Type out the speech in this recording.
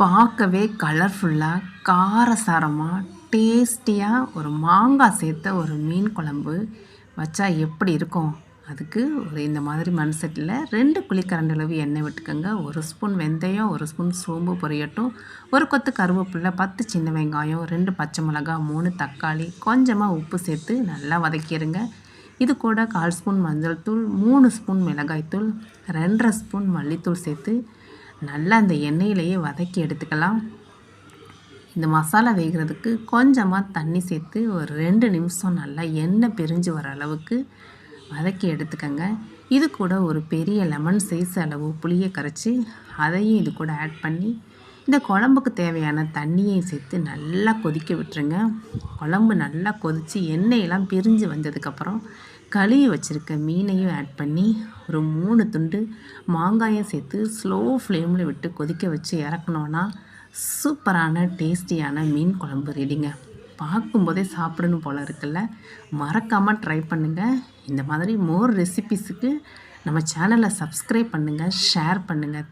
பார்க்கவே கலர்ஃபுல்லாக காரசாரமாக டேஸ்டியாக ஒரு மாங்காய் சேர்த்த ஒரு மீன் குழம்பு வச்சா எப்படி இருக்கும்? அதுக்கு ஒரு இந்த மாதிரி மண் செட்டில் ரெண்டு குழிக்கரண்டளவு எண்ணெய் விட்டுக்கோங்க. ஒரு ஸ்பூன் வெந்தயம் ஒரு ஸ்பூன் சோம்பு பொரியட்டும் ஒரு கொத்து கருவேப்பிலை பத்து சின்ன வெங்காயம் ரெண்டு பச்சை மிளகாய் மூணு தக்காளி கொஞ்சமாக உப்பு சேர்த்து நல்லா வதக்கிடுங்க இது கூட கால் ஸ்பூன் மஞ்சள் தூள் மூணு ஸ்பூன் மிளகாய்த்தூள் ரெண்டரை ஸ்பூன் மல்லித்தூள் சேர்த்து நல்லா அந்த எண்ணெயிலேயே வதக்கி எடுத்துக்கலாம். இந்த மசாலா வேகிறதுக்கு கொஞ்சமாக தண்ணி சேர்த்து ஒரு ரெண்டு நிமிஷம் நல்லா எண்ணெய் பிரிஞ்சு வர அளவுக்கு வதக்கி எடுத்துக்கோங்க. இது கூட ஒரு பெரிய லெமன் சைஸ் அளவு புளியை கரைச்சி அதையும் இது கூட ஆட் பண்ணி இந்த குழம்புக்கு தேவையான தண்ணியை சேர்த்து நல்லா கொதிக்க விட்டுருங்க. குழம்பு நல்லா கொதித்து எண்ணெயெல்லாம் பிரிஞ்சு வந்ததுக்கப்புறம் கழுவி வச்சுருக்க மீனையும் ஆட் பண்ணி ஒரு மூணு துண்டு மாங்காயம் சேர்த்து ஸ்லோ ஃப்ளேமில் விட்டு கொதிக்க வச்சு இறக்கணுன்னா சூப்பரான டேஸ்டியான மீன் குழம்பு ரெடிங்க பார்க்கும்போதே சாப்பிடணும் போல் இருக்குல்ல. மறக்காமல் ட்ரை பண்ணுங்கள் இந்த மாதிரி மோர் ரெசிபிஸுக்கு நம்ம சேனலை சப்ஸ்கிரைப் பண்ணுங்கள் ஷேர் பண்ணுங்கள்